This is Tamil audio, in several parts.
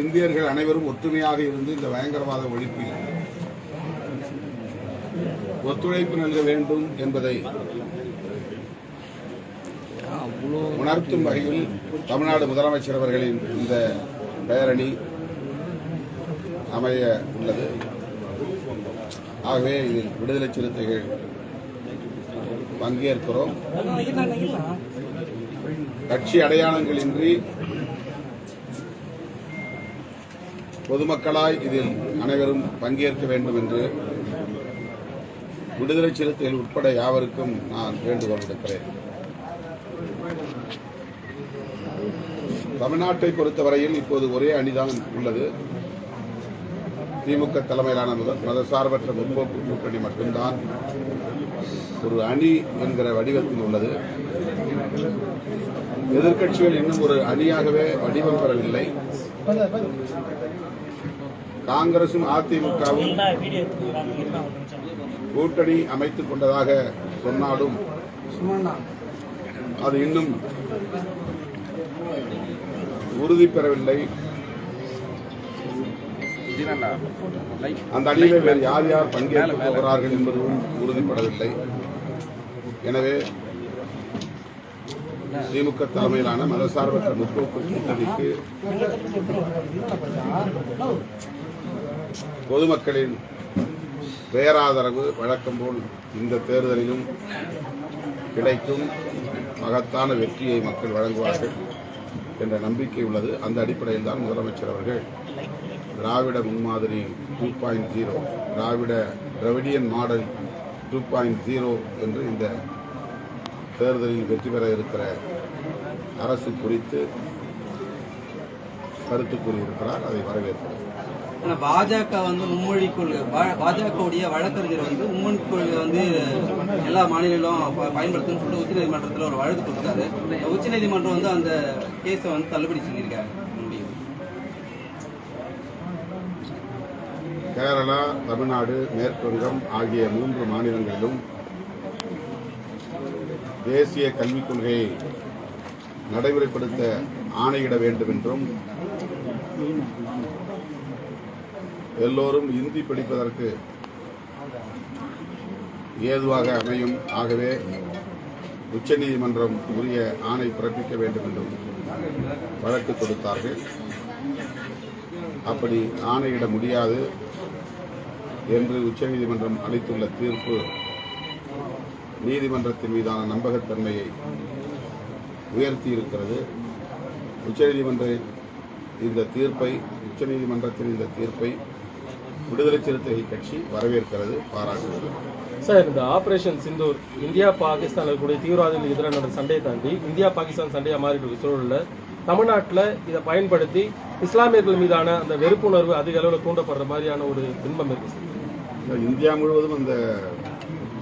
இந்தியர்கள் அனைவரும் ஒற்றுமையாக இருந்து இந்த பயங்கரவாத ஒழிப்பில் ஒத்துழைப்பு நல்க வேண்டும் என்பதை உணர்த்தும் வகையில் தமிழ்நாடு முதலமைச்சர் அவர்களின் இந்த பேரணி அமைய உள்ளது. ஆகவே இதில் விடுதலை சிறுத்தைகள் பங்கேற்கிறோம். கட்சி அடையாளங்களின்றி பொதுமக்களாய் இதில் அனைவரும் பங்கேற்க வேண்டும் என்று விடுதலை சிறுத்தைகள் உட்பட யாவருக்கும் நான் வேண்டுகோள் விடுக்கிறேன். தமிழ்நாட்டை பொறுத்தவரையில் இப்போது ஒரே அணிதான் உள்ளது. திமுக தலைமையிலான மத- மதசார்பற்ற முற்போக்கு கூட்டணி மட்டும்தான் ஒரு அணி என்கிற வடிவத்தில் உள்ளது. எதிர்க்கட்சிகள் இன்னும் ஒரு அணியாகவே வடிவம் பெறவில்லை. காங்கிரசும் அதிமுகவும் கூட்டணி அமைத்துக் கொண்டதாக சொன்னாலும் அது இன்னும் உறுதி பெறவில்லை. அந்த அணியிலே வேறு யார் யார் பங்கேற்க போகிறார்கள் என்பதும் உறுதிப்படவில்லை. எனவே திமுக தலைமையிலான மதசார்பற்ற முற்போக்கு கூட்டணிக்கு பொதுமக்களின் பேராதரவு வழக்கம் போல் இந்த தேர்தலிலும் கிடைக்கும் மகத்தான வெற்றியை மக்கள் வழங்குவார்கள் என்ற நம்பிக்கை உள்ளது. அந்த அடிப்படையில் தான் முதலமைச்சர் அவர்கள் திராவிட முன்மாதிரி டூ பாயிண்ட் ஜீரோ திராவிட Dravidian model two point zero என்று இந்த தேர்தலில் வெற்றி பெற இருக்கிற அரசு குறித்து கருத்து கூறியிருக்கிறார் அதை வரவேற்கிறேன் பாஜக வந்து மும்மொழி கொள்கை பாஜகவுடைய வழக்கறிஞர் வந்து மும்மொழி கொள்கை வந்து எல்லா மாநிலங்களும் ப- பயன்படுத்தணும்னு சொல்லிட்டு உச்சநீதிமன்றத்தில் ஒரு வழக்கு கொடுத்தாரு உச்சநீதிமன்றம் வந்து அந்த கேஸை வந்து தள்ளுபடி செஞ்சிருக்காங்க கேரளா தமிழ்நாடு மேற்குவங்கம் ஆகிய மூன்று மாநிலங்களிலும் தேசிய கல்விக் கொள்கையை நடைமுறைப்படுத்த ஆணையிட வேண்டும் என்றும் எல்லோரும் இந்தி படிப்பதற்கு ஏதுவாக அமையும் ஆகவே உச்சநீதிமன்றம் உரிய ஆணை பிறப்பிக்க வேண்டும் என்றும் வழக்கு தொடுத்தார்கள். அப்படி ஆணையிட முடியாது என்று உச்சநீதிமன்றம் அளித்துள்ள தீர்ப்பு நீதிமன்றத்தின் மீதான நம்பகத்தன்மையை உயர்த்தி இருக்கிறது உச்சநீதிமன்ற இந்த தீர்ப்பை உச்சநீதிமன்றத்தின் இந்த தீர்ப்பை விடுதலை சிறுத்தைகள் கட்சி வரவேற்கிறது பாராட்டுகிறது. சார் இந்த ஆபரேஷன் சிந்தூர் இந்தியா பாகிஸ்தான் இருக்கக்கூடிய தீவிரவாதிகளுக்கு எதிராக நடந்த சண்டையை தாண்டி இந்தியா பாகிஸ்தான் சண்டையா மாறிட்டு சூழலில் தமிழ்நாட்டில் இதை பயன்படுத்தி இஸ்லாமியர்கள் மீதான அந்த வெறுப்புணர்வு அதிக அளவில் தூண்டப்படுற மாதிரியான ஒரு பின்பம் இருக்கு சார். இந்தியா முழுவதும் அந்த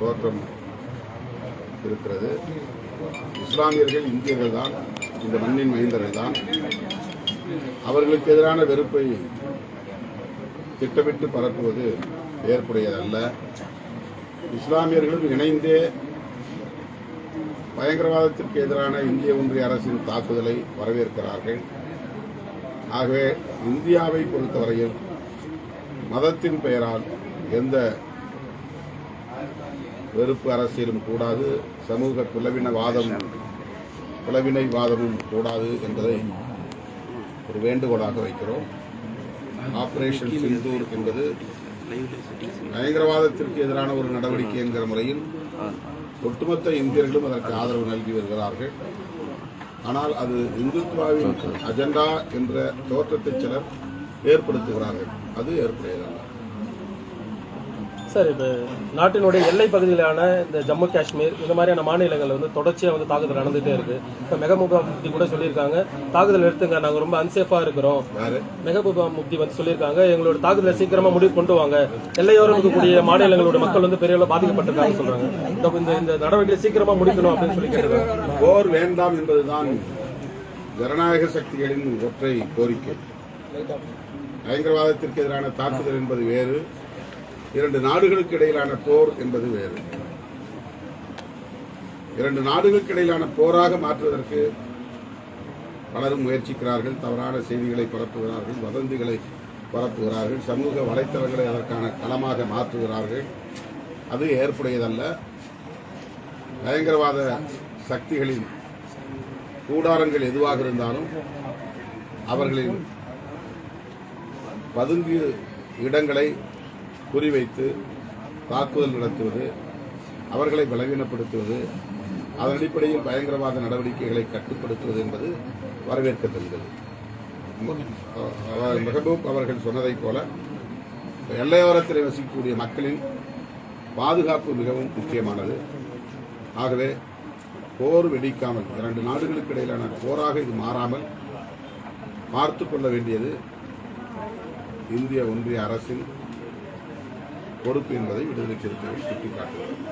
தோற்றம் இருக்கிறது. இஸ்லாமியர்கள் இந்தியர்கள் தான் இந்த மண்ணின் மைந்தர்கள் தான் அவர்களுக்கு எதிரான வெறுப்பை திட்டமிட்டு பரப்புவது ஏற்புடையதல்ல. இஸ்லாமியர்களும் இணைந்தே பயங்கரவாதத்திற்கு எதிரான இந்திய ஒன்றிய அரசின் தாக்குதலை வரவேற்கிறார்கள். ஆகவே இந்தியாவை பொறுத்தவரையில் மதத்தின் பெயரால் எந்த வெறுப்பு அரசியலும் கூடாது சமூக பிளவினவாதம் பிளவினைவாதமும் கூடாது என்பதை ஒரு வேண்டுகோளாக வைக்கிறோம். ஆபரேஷன் சிந்தூர் என்பது பயங்கரவாதத்திற்கு எதிரான ஒரு நடவடிக்கை என்கிற முறையில் ஒட்டுமொத்த இந்தியர்களும் அதற்கு ஆதரவு நல்கி வருகிறார்கள். ஆனால் அது இந்துத்வாவின் அஜெண்டா என்ற தோற்றத்தை சிலர் ஏற்படுத்துகிறார்கள். அது ஏற்புடையதல்ல. சார் இப்போ நாட்டினுடைய எல்லை பகுதியிலான இந்த ஜம்மு காஷ்மீர் இந்த மாதிரியான மாநிலங்கள் வந்து தொடர்ச்சியாக வந்து தாக்குதல் நடந்துகிட்டே இருக்கு. இப்போ மெகபூபா முக்தி கூட சொல்லியிருக்காங்க. தாக்குதல் எடுத்துங்க நாங்கள் ரொம்ப அன்சேஃபாக இருக்கிறோம். மெகபூபா முக்தி வந்து சொல்லியிருக்காங்க. எங்களோட தாக்குதலை சீக்கிரமா முடிவு கொண்டு வாங்க. எல்லையோரம் இருக்கக்கூடிய மாநிலங்களோட மக்கள் வந்து பெரிய அளவு பாதிக்கப்பட்டிருக்காங்க சொல்றாங்க. இந்த- இந்த இந்த நடவடிக்கை சீக்கிரமா முடிக்கணும் அப்படின்னு சொல்லி கேட்டிருக்காங்க. போர் வேண்டாம் என்பதுதான் ஜனநாயக சக்திகளின் ஒற்றை கோரிக்கை. பயங்கரவாதத்திற்கு எதிரான தாக்குதல் என்பது வேறு. இரண்டு நாடுகளுக்கு இடையிலான போர் என்பது வேறு. இரண்டு நாடுகளுக்கு இடையிலான போராக மாற்றுவதற்கு பலரும் முயற்சிக்கிறார்கள் தவறான செய்திகளை பரப்புகிறார்கள் வதந்திகளை பரப்புகிறார்கள் சமூக வலைத்தளங்களை அதற்கான களமாக மாற்றுகிறார்கள். அது ஏற்புடையதல்ல. பயங்கரவாத சக்திகளின் கூடாரங்கள் எதுவாக இருந்தாலும் அவர்களின் பதுங்கு இடங்களை குறிவைத்து தாக்குதல் நடத்துவது அவர்களை பலவீனப்படுத்துவது அதன் அடிப்படையில் பயங்கரவாத நடவடிக்கைகளை கட்டுப்படுத்துவது என்பது வரவேற்கத்தக்கது. மெஹபூப் அவர்கள் சொன்னதைப் போல எல்லையோரத்தில் வசிக்கக்கூடிய மக்களின் பாதுகாப்பு மிகவும் முக்கியமானது. ஆகவே போர் வெடிக்காமல் இரண்டு நாடுகளுக்கு இடையிலான போராக இது மாறாமல் பார்த்து கொள்ள வேண்டியது இந்திய ஒன்றிய அரசின் பொறுப்பு என்பதை விடுதலை சிறுத்தைகள் சுட்டிக்காட்டுகிறது